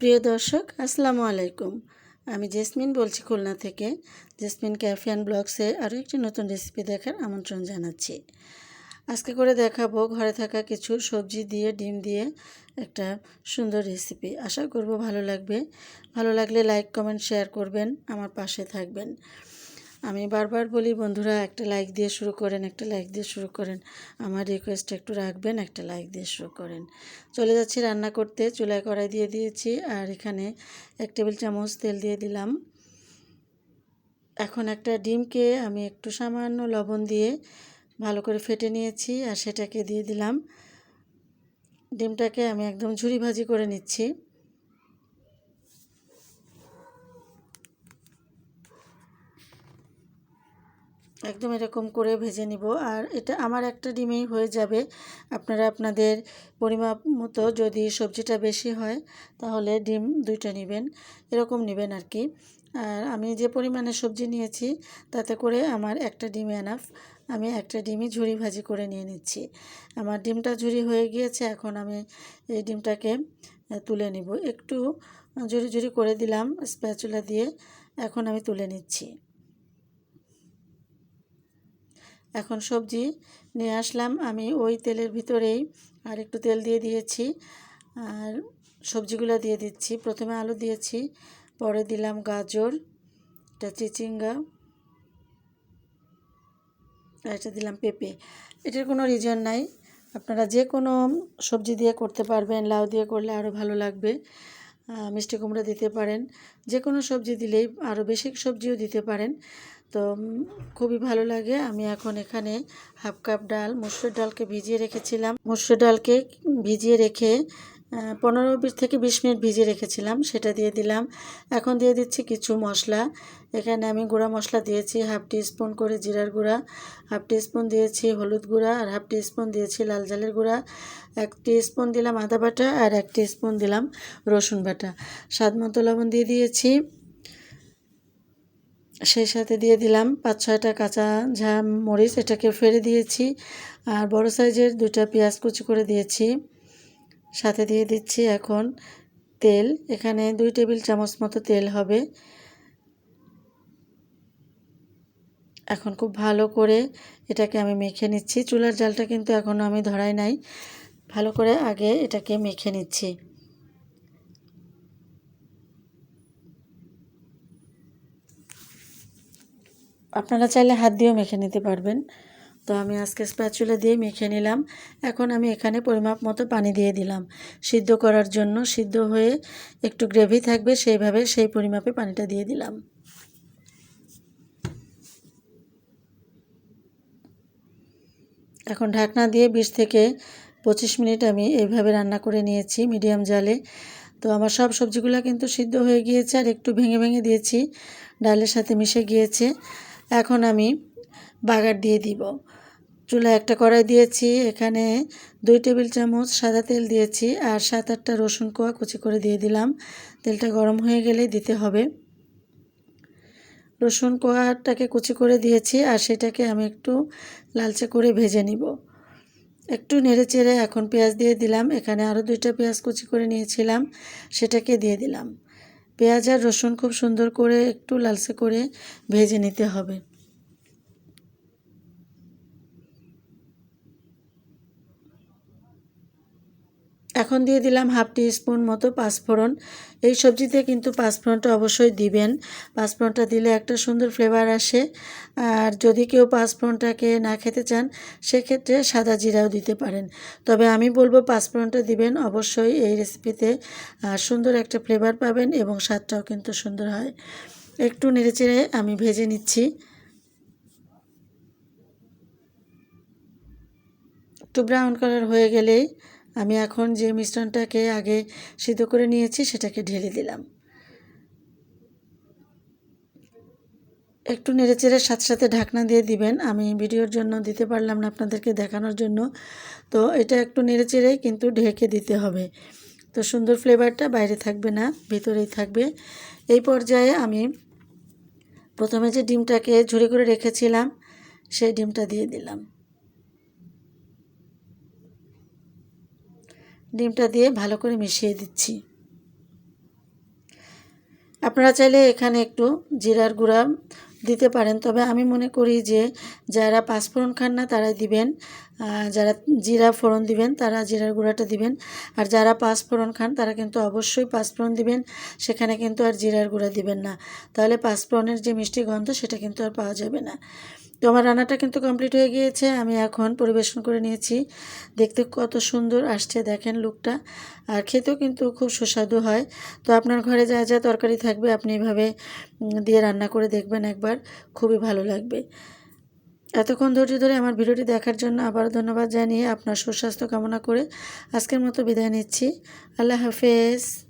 প্রিয় দর্শক, আসসালামু আলাইকুম। আমি জেসমিন বলছি খুলনা থেকে। জেসমিন ক্যাফিয়ান ব্লগসে আরও একটি নতুন রেসিপি দেখার আমন্ত্রণ জানাচ্ছি। আজকে করে দেখাবো ঘরে থাকা কিছু সবজি দিয়ে, ডিম দিয়ে একটা সুন্দর রেসিপি। আশা করব ভালো লাগবে। ভালো লাগলে লাইক, কমেন্ট, শেয়ার করবেন, আমার পাশে থাকবেন। আমি বারবার বলি, বন্ধুরা, একটা লাইক দিয়ে শুরু করেন, একটা লাইক দিয়ে শুরু করেন। আমার রিকোয়েস্ট একটু রাখবেন, একটা লাইক দিয়ে শুরু করেন। চলে যাচ্ছি রান্না করতে। চুলায় কড়াই দিয়ে দিয়েছি, আর এখানে এক টেবিল চামচ তেল দিয়ে দিলাম। এখন একটা ডিমকে আমি একটু সামান্য লবণ দিয়ে ভালো করে ফেটে নিয়েছি, আর সেটাকে দিয়ে দিলাম। ডিমটাকে আমি একদম ঝুরি ভাজি করে নিচ্ছি। একদম এরকম করে ভেজে নিব। আর এটা আমার একটা ডিমেই হয়ে যাবে। আপনারা আপনাদের পরিমাপ মতো যদি সবজিটা বেশি হয়, তাহলে ডিম দুইটা নেবেন। এরকম নেবেন আর কি। আর আমি যে পরিমাণে সবজি নিয়েছি, তাতে করে আমার একটা ডিম এনাফ। আমি একটা ডিমই ঝুরি ভাজি করে নিয়ে নিচ্ছি। আমার ডিমটা ঝুরি হয়ে গিয়েছে, এখন আমি এই ডিমটাকে তুলে নিব। একটু ঝুরি ঝুরি করে দিলাম স্প্যাচুলা দিয়ে, এখন আমি তুলে নিচ্ছি। এখন সবজি নিয়ে আসলাম। আমি ওই তেলের ভিতরেই আর একটু তেল দিয়ে দিয়েছি আর সবজিগুলো দিয়ে দিচ্ছি। প্রথমে আলু দিয়েছি, পরে দিলাম গাজর, এটা চিচিঙ্গা, আর এটা দিলাম পেঁপে। এটার কোনো রিজন নাই। আপনারা যে কোনো সবজি দিয়ে করতে পারবেন, লাউ দিয়ে করলে আরও ভালো লাগবে মিষ্টি কুমড়া দিতে পারেন। যে কোনো সবজি দিলেই আরও বেশি সবজিও দিতে পারেন। তো খুবই ভালো লাগে। আমি এখন এখানে হাফ কাপ ডাল, মুসুর ডালকে ভিজিয়ে রেখেছিলাম। মুসুর ডালকে ভিজিয়ে রেখে পনেরো থেকে বিশ মিনিট ভিজিয়ে রেখেছিলাম। সেটা দিয়ে দিলাম। এখন দিয়ে দিচ্ছি কিছু মশলা। এখানে আমি গুঁড়া মশলা দিয়েছি হাফ স্পুন করে জিরার গুঁড়া হাফ স্পুন দিয়েছি হলুদ গুঁড়া, আর হাফ স্পুন দিয়েছি লাল জালের গুঁড়া। এক স্পুন দিলাম আদা বাটা, আর এক স্পুন দিলাম রসুন বাটা। স্বাদ মতো লবণ দিয়ে দিয়েছি। সেই সাথে দিয়ে দিলাম পাঁচ ছয়টা কাঁচা ঝা মরিচ, এটাকে ফেলে দিয়েছি। আর বড় সাইজের দুটা পেঁয়াজ কুচি করে দিয়েছি। সাথে দিয়ে দিচ্ছি এখন তেল। এখানে দুই টেবিল চামচ মতো তেল হবে। এখন খুব ভালো করে এটাকে আমি মেখে নিচ্ছি। চুলার জালটা কিন্তু এখনও আমি ধরাই নাই। ভালো করে আগে এটাকে মেখে নিচ্ছি। আপনারা চাইলে হাত দিয়েও মেখে নিতে পারবেন। তো আমি আজকে স্প্যাচুলা দিয়ে মেখে নিলাম। এখন আমি এখানে পরিমাপ মতো পানি দিয়ে দিলাম। সিদ্ধ করার জন্য সিদ্ধ হয়ে একটু গ্রেভি থাকবে, সেইভাবে সেই পরিমাপে পানিটা দিয়ে দিলাম। এখন ঢাকনা দিয়ে বিশ থেকে পঁচিশ মিনিট আমি এইভাবে রান্না করে নিয়েছি মিডিয়াম জালে। তো আমার সব সবজিগুলো কিন্তু সিদ্ধ হয়ে গিয়েছে আর একটু ভেঙে ভেঙে দিয়েছি। ডালের সাথে মিশে গিয়েছে। এখন আমি বাগার দিয়ে দিব। চুলা একটা কড়াই দিয়েছি, এখানে দুই টেবিল চামচ সাদা তেল দিয়েছি আর সাত আটটা রসুন কোয়া কুচি করে দিয়ে দিলাম। তেলটা গরম হয়ে গেলে দিতে হবে। রসুন কোয়াটাকে কুচি করে দিয়েছি আর সেটাকে আমি একটু লালচে করে ভেজে নিব। একটু নেড়ে চেড়ে এখন পেঁয়াজ দিয়ে দিলাম। এখানে আরও দুইটা পেঁয়াজ কুচি করে নিয়েছিলাম, সেটাকে দিয়ে দিলাম। পেঁয়াজ আর রসুন খুব সুন্দর করে একটু লালসে করে ভেজে নিতে হবে। এখন দিয়ে দিলাম হাফ টি স্পুন মতো পাঁচফোড়ন। এই সবজিতে কিন্তু পাঁচফোড়নটা অবশ্যই দিবেন। পাঁচফোড়নটা দিলে একটা সুন্দর ফ্লেভার আসে। আর যদি কেউ পাঁচফোড়নটাকে না খেতে চান, সেক্ষেত্রে সাদা জিরাও দিতে পারেন। তবে আমি বলব পাঁচফোড়নটা দিবেন অবশ্যই এই রেসিপিতে সুন্দর একটা ফ্লেভার পাবেন এবং স্বাদটাও কিন্তু সুন্দর হয়। একটু নেড়েচেড়ে আমি ভেজে নিচ্ছি। একটু ব্রাউন কালার হয়ে গেলেই আমি এখন যে মিশ্রণটাকে আগে সিদ্ধ করে নিয়েছি, সেটাকে ঢেলে দিলাম। একটু নেড়েচেড়ে সাথে সাথে ঢাকনা দিয়ে দিবেন। আমি ভিডিওর জন্য দিতে পারলাম না আপনাদেরকে দেখানোর জন্য। তো এটা একটু নেড়েচেড়েই কিন্তু ঢেকে দিতে হবে। তো সুন্দর ফ্লেভারটা বাইরে থাকবে না, ভিতরেই থাকবে। এই পর্যায়ে আমি প্রথমে যে ডিমটাকে ঝুড়ি করে রেখেছিলাম, সেই ডিমটা দিয়ে দিলাম। ডিমটা দিয়ে ভালো করে মিশিয়ে দিচ্ছি। আপনারা চাইলে এখানে একটু জিরার গুঁড়া দিতে পারেন, তবে আমি মনে করি যে যারা পাঁচফোড়ন খান না তারাই দিবেন যারা জিরা ফোড়ন দিবেন তারা জিরার গুঁড়াটা দিবেন, আর যারা পাঁচফোড়ন খান তারা কিন্তু অবশ্যই পাঁচফোড়ন দিবেন, সেখানে কিন্তু আর জিরার গুঁড়া দিবেন না। তাহলে পাঁচফোড়নের যে মিষ্টি গন্ধ সেটা কিন্তু আর পাওয়া যাবে না। তো আমার রান্নাটা কিন্তু কমপ্লিট হয়ে গিয়েছে, আমি এখন পরিবেশন করে নিয়েছি। দেখতে কত সুন্দর আসছে, দেখেন লুকটা আর খেতেও কিন্তু খুব সুস্বাদু হয়। তো আপনার ঘরে যা যা তরকারি থাকবে, আপনি এভাবে দিয়ে রান্না করে দেখবেন একবার, খুবই ভালো লাগবে। এতক্ষণ ধৈর্য ধরে আমার ভিডিওটি দেখার জন্য আবার ধন্যবাদ জানিয়ে আপনার সুস্বাস্থ্য কামনা করে আজকের মতো বিদায় নিচ্ছি। আল্লাহ হাফেজ।